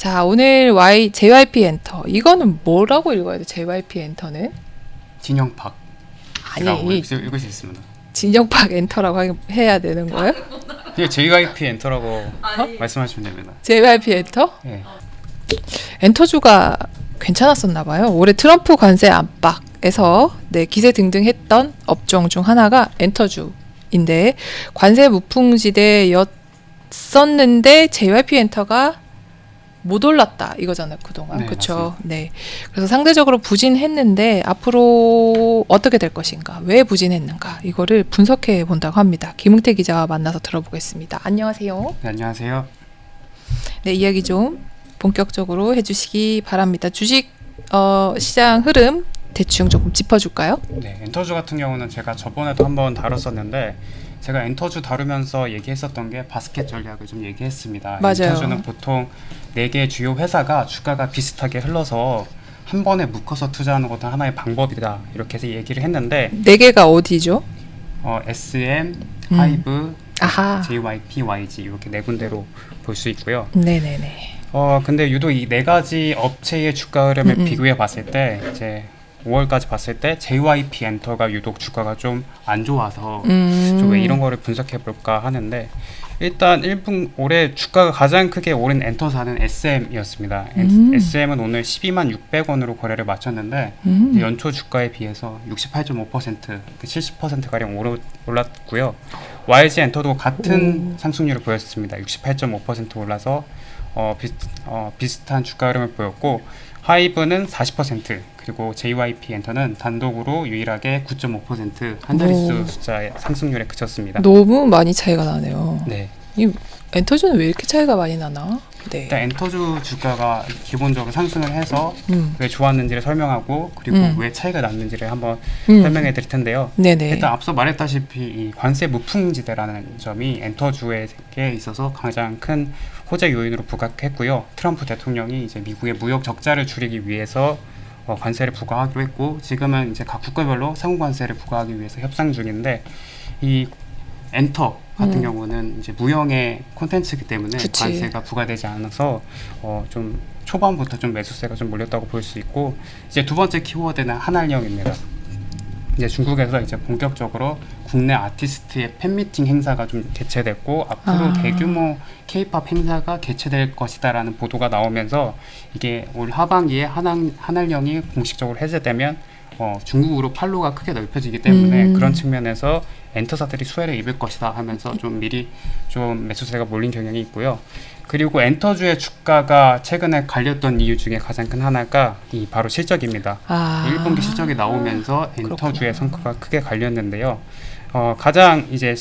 자, 오늘 Y JYP 엔터. 이거는 뭐라고 읽어야 돼? JYP 엔터는? 진영팍. 아니, 읽을, 수 있습니다. 진영팍 엔터라고 하- 해야 되는 거예요? 그냥 JYP 엔터라고 말씀하시면 됩니다. JYP 엔터? 예. 엔터주가 괜찮았었나 봐요. 올해 트럼프 관세 압박에서 네, 기세 등등 했던 업종 중 하나가 엔터주인데 관세 무풍지대였었는데 JYP 엔터가 못 올랐다 이거잖아요 그동안 네, 그렇죠. 네. 그래서 상대적으로 부진했는데 앞으로 어떻게 될 것인가, 왜 부진했는가 이거를 분석해 본다고 합니다. 김웅태 기자와 만나서 들어보겠습니다. 안녕하세요. 네, 안녕하세요. 네, 이야기 좀 본격적으로 해주시기 바랍니다. 주식 어, 시장 흐름 대충 조금 짚어줄까요? 네, 엔터주 같은 경우는 제가 저번에도 한번 다뤘었는데 제가 엔터주 다루면서 얘기했었던 게 바스켓 전략을 좀 얘기했습니다. 맞아요. 엔터주는 보통 네개 주요 회사가 주가가 비슷하게 흘러서 한 번에 묶어서 투자하는 것도 하나의 방법이다 이렇게 해서 얘기를 했는데 네 개가 어디죠? 어, SM, 음. 하이브, 아하. JYP, YG 이렇게 네 군데로 볼 수 있고요. 네네네. 어 근데 유독 이 네 가지 업체의 주가 흐름을 음, 음. 비교해 봤을 때 이제 5월까지 봤을 때 JYP 엔터가 유독 주가가 좀 안 좋아서 음. 좀왜 이런 거를 분석해 볼까 하는데 일단 1분 올해 주가가 가장 크게 오른 엔터사는 SM이었습니다. 음. SM은 오늘 12만 600원으로 거래를 마쳤는데 음. 연초 주가에 비해서 68.5% 70% 가량 오르- 올랐고요. YG 엔터도 같은 상승률을 보였습니다. 68.5% 올라서 어, 비슷, 어, 비슷한 주가 흐름을 보였고 하이브는 40% 그리고 JYP 엔터는 단독으로 유일하게 9.5%한 자릿수 오. 숫자의 상승률에 그쳤습니다. 너무 많이 차이가 나네요. 네. 이 엔터주는 왜 이렇게 차이가 많이 나나? 네. 일단 엔터주 주가가 기본적으로 상승을 해서 음. 왜 좋았는지를 설명하고 그리고 음. 왜 차이가 났는지를 한번 음. 설명해 드릴 텐데요. 네네. 일단 앞서 말했다시피 이 관세 무풍지대라는 점이 엔터주에게 있어서 가장 큰 호재 요인으로 부각했고요. 트럼프 대통령이 이제 미국의 무역 적자를 줄이기 위해서 어, 관세를 부과하기로 했고 지금은 이제 각 국가별로 상호 관세를 부과하기 위해서 협상 중인데 이 엔터 같은 음. 경우는 이제 무형의 콘텐츠이기 때문에 그치. 관세가 부과되지 않아서 어, 좀 초반부터 좀 매수세가 좀 몰렸다고 볼 수 있고 이제 두 번째 키워드는 한알령입니다. 이제 중국에서 이제 본격적으로 국내 아티스트의 팬미팅 행사가 좀 개최됐고 앞으로 아. 대규모 K-팝 행사가 개최될 것이다라는 보도가 나오면서 이게 올 하반기에 한알, 한알령이 공식적으로 해제되면 어, 중국으로 팔로가 크게 넓혀지기 때문에 음. 그런 측면에서 엔터사들이 수혜를 입을 것이다 하면서 좀 미리 좀 매수세가 몰린 경향이 있고요. 그리고 엔터주의 주가가 최근에 갈렸던 이유 중에 가장 큰 하나가 이 바로 실적입니다. 아. 1분기 실적이 나오면서 엔터주의 성과가 크게 갈렸는데요. 어, 가장 이제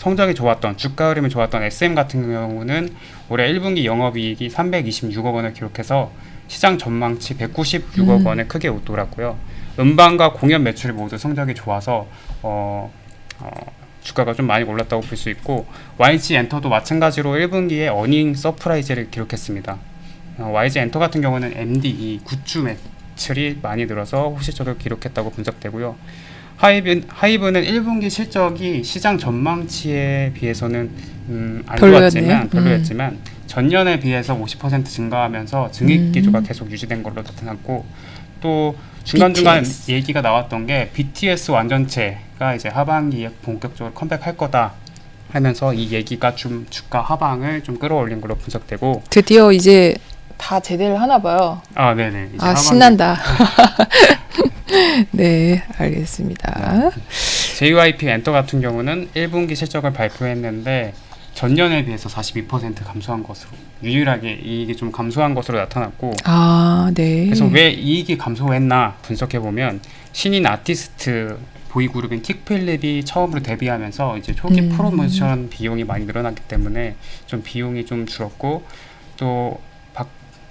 성적이 좋았던 주가 흐름이 좋았던 SM 같은 경우는 올해 1분기 영업이익이 326억 원을 기록해서 시장 전망치 196억 음. 원을 크게 웃돌았고요. 음반과 공연 매출 모두 성적이 좋아서 어, 어, 주가가 좀 많이 올랐다고 볼 수 있고 YG 엔터도 마찬가지로 1분기에 어닝 서프라이즈를 기록했습니다. 어, YG 엔터 같은 경우는 MD 이 굿즈 매출이 많이 늘어서 호실적을 기록했다고 분석되고요. 하이브, 하이브는 1분기 실적이 시장 전망치에 비해서는 음, 안 음. 별로였지만 전년에 비해서 50% 증가하면서 기조가 음. 계속 유지된 걸로 나타났고 또 중간중간 BTS. 얘기가 나왔던 게 BTS 완전체가 이제 하반기에 본격적으로 컴백할 거다 하면서 이 얘기가 좀 주가 하방을 좀 끌어올린 걸로 분석되고 드디어 이제 다 제대를 하나 봐요. 아 네네 아 하반기 신난다. 네, 알겠습니다. JYP 엔터 같은 경우는 1분기 실적을 발표했는데 전년에 비해서 42% 감소한 것으로 유일하게 이익이 좀 감소한 것으로 나타났고 아, 네. 그래서 왜 이익이 감소했나 분석해 보면 신인 아티스트 보이 그룹인 킥필립이 처음으로 데뷔하면서 이제 초기 음. 프로모션 비용이 많이 늘어났기 때문에 좀 비용이 좀 줄었고 또 박,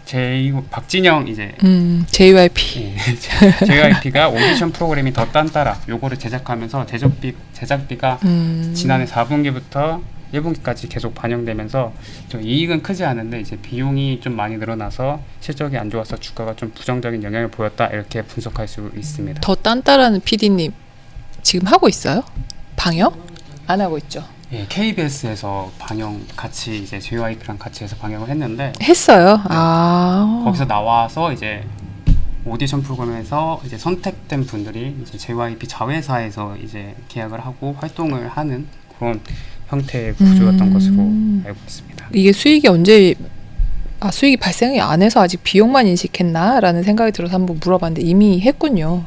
제 박진영 이제 음, JYP. 예, JYP가 오디션 프로그램이 더 딴따라 요거를 제작하면서 제작비 제작비가 음. 지난해 4분기부터 1분기까지 계속 반영되면서 좀 이익은 크지 않은데 이제 비용이 좀 많이 늘어나서 실적이 안 좋아서 주가가 좀 부정적인 영향을 보였다 이렇게 분석할 수 있습니다. 더 딴따라는 PD님 지금 하고 있어요? 방역? 안 하고 있죠. 예, KBS에서 방영 같이 이제 JYP랑 같이 해서 방영을 했는데 했어요. 아. 거기서 나와서 이제 오디션 프로그램에서 이제 선택된 분들이 이제 JYP 자회사에서 이제 계약을 하고 활동을 하는 그런 형태의 구조였던 음. 것으로 알고 있습니다. 이게 수익이 언제 아 수익이 발생이 안 해서 아직 비용만 인식했나라는 생각이 들어서 한번 물어봤는데 이미 했군요.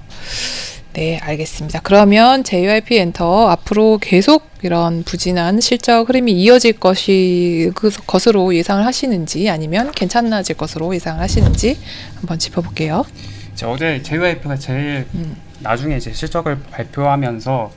네, 알겠습니다. 그러면 JYP 엔터 앞으로 계속 이런 부진한 실적 흐름이 이어질 것이 그 것으로 예상을 하시는지 아니면 괜찮아질 것으로 예상을 하시는지 한번 짚어볼게요. 이제 어제 JYP가 제일 음. 나중에 이제 실적을 발표하면서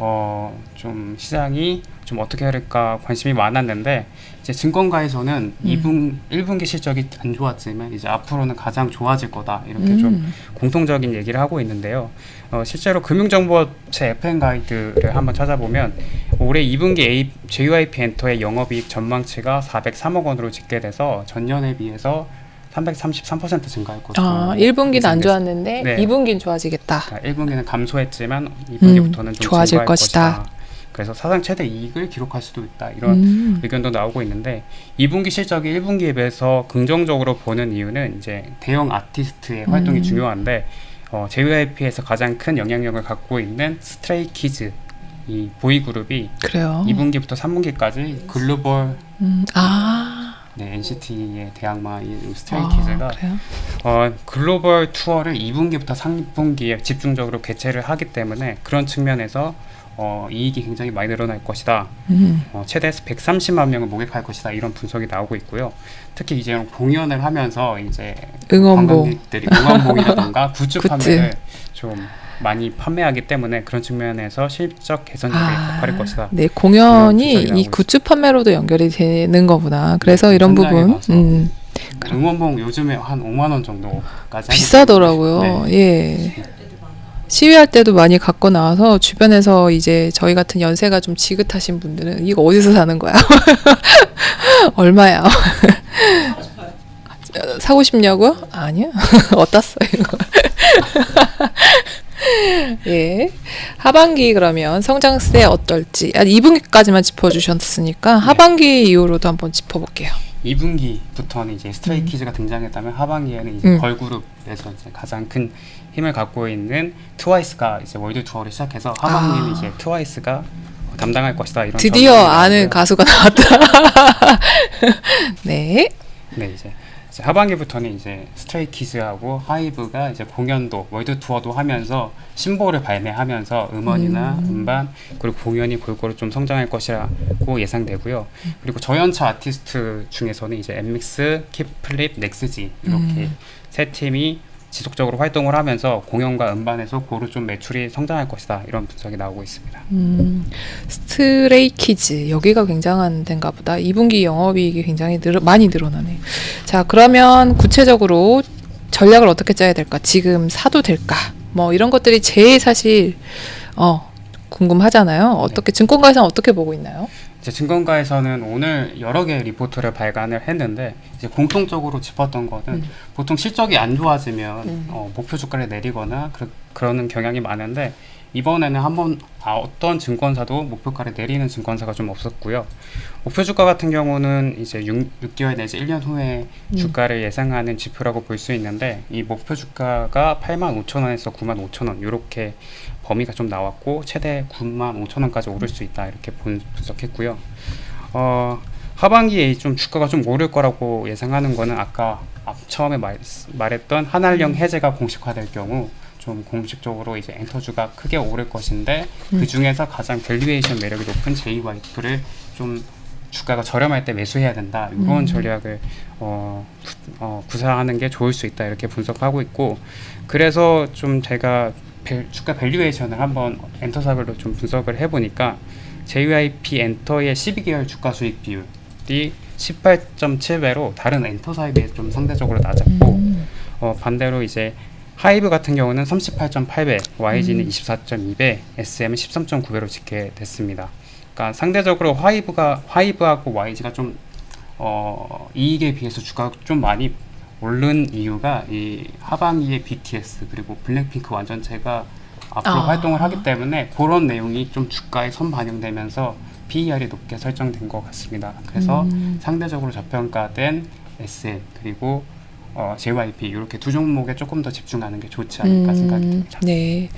어 좀 시장이 좀 어떻게 할까 관심이 많았는데 이제 증권가에서는 음. 2분 1분기 실적이 안 좋았지만 이제 앞으로는 가장 좋아질 거다 이렇게 좀 음. 공통적인 얘기를 하고 있는데요. 어, 실제로 금융정보업체 FN 가이드를 한번 찾아보면 올해 2분기 A, JYP 엔터의 영업이익 전망치가 403억 원으로 집계돼서 전년에 비해서 333% 증가할 것으로 아, 1분기는 안. 좋았는데 네. 2분기는 좋아지겠다. 그러니까 1분기는 감소했지만 2분기부터는 음, 좀 좋아질 것이다. 것이다. 그래서 사상 최대 이익을 기록할 수도 있다. 이런 음. 의견도 나오고 있는데 2분기 실적이 1분기에 비해서 긍정적으로 보는 이유는 이제 대형 아티스트의 활동이 음. 중요한데 어, JYP에서 가장 큰 영향력을 갖고 있는 스트레이키즈 이 보이 그룹이 그래요. 2분기부터 3분기까지 글로벌 음. 아. 네, NCT의 대항마인 아, 스트레이키즈가 그래요? 어, 글로벌 투어를 2분기부터 3분기에 집중적으로 개최를 하기 때문에 그런 측면에서 어, 이익이 굉장히 많이 늘어날 것이다. 음. 어, 최대 130만 명을 목격할 것이다. 이런 분석이 나오고 있고요. 특히 이제 공연을 하면서 이제 응원봉. 관광객들이 응원봉이라던가 굿즈. 판매를 좀 많이 판매하기 때문에 그런 측면에서 실적 개선적인 가파를 것이다. 네, 공연이 이 굿즈 판매로도 연결이 되는 거구나. 그래서 네, 이런 부분 음, 응원봉 요즘에 한 5만 원 정도까지 비싸더라고요. 네. 예. 시위할 때도 많이 갖고 나와서 주변에서 이제 저희 같은 연세가 좀 지긋하신 분들은 이거 어디서 사는 거야? 얼마야? 사고 싶냐고요? 아니요. 어디다 써 이거? 예. 하반기 그러면 성장세 어떨지. 아, 2분기까지만 짚어주셨으니까 하반기 이후로도 한번 짚어볼게요. 2분기부터는 이제 스트레이키즈가 등장했다면 하반기에는 이제 음. 걸그룹에서 이제 가장 큰 힘을 갖고 있는 트와이스가 이제 월드 투어를 시작해서 하반기에는 아. 이제 트와이스가 담당할 것이다 이런 드디어 아는. 가수가 나왔다. 네. 네 이제, 이제 하반기부터는 이제 스트레이키즈하고 하이브가 이제 공연도 월드 투어도 하면서 신보를 발매하면서 음원이나 음. 반 그리고 공연이 골고루 좀 성장할 것이라고 예상되고요. 그리고 저연차 아티스트 중에서는 이제 엠믹스, 킵플립, 넥스지 이렇게 음. 세 팀이 지속적으로 활동을 하면서 공연과 음반에서 고루 좀 매출이 성장할 것이다 이런 분석이 나오고 있습니다. 음, 스트레이키즈 여기가 굉장한 데인가 보다. 2분기 영업이익이 굉장히 늘, 많이 늘어나네. 자, 그러면 구체적으로 전략을 어떻게 짜야 될까? 지금 사도 될까? 뭐 이런 것들이 제일 사실 어 궁금하잖아요. 어떻게 증권가에서는 어떻게 보고 있나요? 이제 증권가에서는 오늘 여러 개의 리포트를 발간을 했는데 이제 공통적으로 짚었던 거는 음. 보통 실적이 안 좋아지면 음. 어, 목표 주가를 내리거나 그, 그러는 경향이 많은데 이번에는 한번 아, 어떤 증권사도 목표가를 내리는 증권사가 좀 없었고요. 목표 주가 같은 경우는 이제 6, 개월 내지 1년 후에 음. 주가를 예상하는 지표라고 볼 수 있는데 이 목표 주가가 8만 5천 원에서 9만 5천 원 이렇게 범위가 좀 나왔고 최대 9만 5천 원까지 오를 수 있다 이렇게 분, 분석했고요. 어, 하반기에 좀 주가가 좀 오를 거라고 예상하는 거는 아까 앞 처음에 말, 말했던 한알령 해제가 공식화될 경우 좀 공식적으로 이제 엔터주가 크게 오를 것인데 음. 그 중에서 가장 밸류에이션 매력이 높은 JYP를 좀 주가가 저렴할 때 매수해야 된다 이런 음. 전략을 어, 구, 어, 구사하는 게 좋을 수 있다 이렇게 분석하고 있고 그래서 좀 제가 밸- 주가 밸류에이션을 한번 엔터사별로 좀 분석을 해보니까 JYP 엔터의 12개월 주가 수익 비율이 18.7배로 다른 엔터사에 비해 좀 상대적으로 낮았고 음. 어, 반대로 이제 하이브 같은 경우는 38.8배, YG는 음. 24.2배, SM은 13.9배로 집계됐습니다. 그러니까 상대적으로 하이브가 하이브하고 YG가 좀 어, 이익에 비해서 주가가 좀 많이 오른 이유가 이 하반기에 BTS 그리고 블랙핑크 완전체가 앞으로 아. 활동을 하기 때문에 그런 내용이 좀 주가에 선 반영되면서 PER이 높게 설정된 것 같습니다. 그래서 음. 상대적으로 저평가된 SL 그리고 어, JYP 이렇게 두 종목에 조금 더 집중하는 게 좋지 않을까 생각이 듭니다. 네.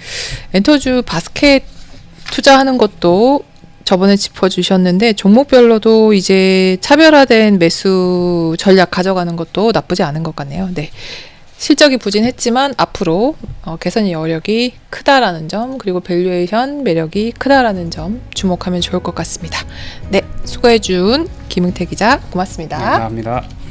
엔터주 바스켓 투자하는 것도 저번에 짚어주셨는데 종목별로도 이제 차별화된 매수 전략 가져가는 것도 나쁘지 않은 것 같네요. 네. 실적이 부진했지만 앞으로 어, 개선 여력이 크다라는 점 그리고 밸류에이션 매력이 크다라는 점 주목하면 좋을 것 같습니다. 네, 수고해준 김응태 기자 고맙습니다. 감사합니다.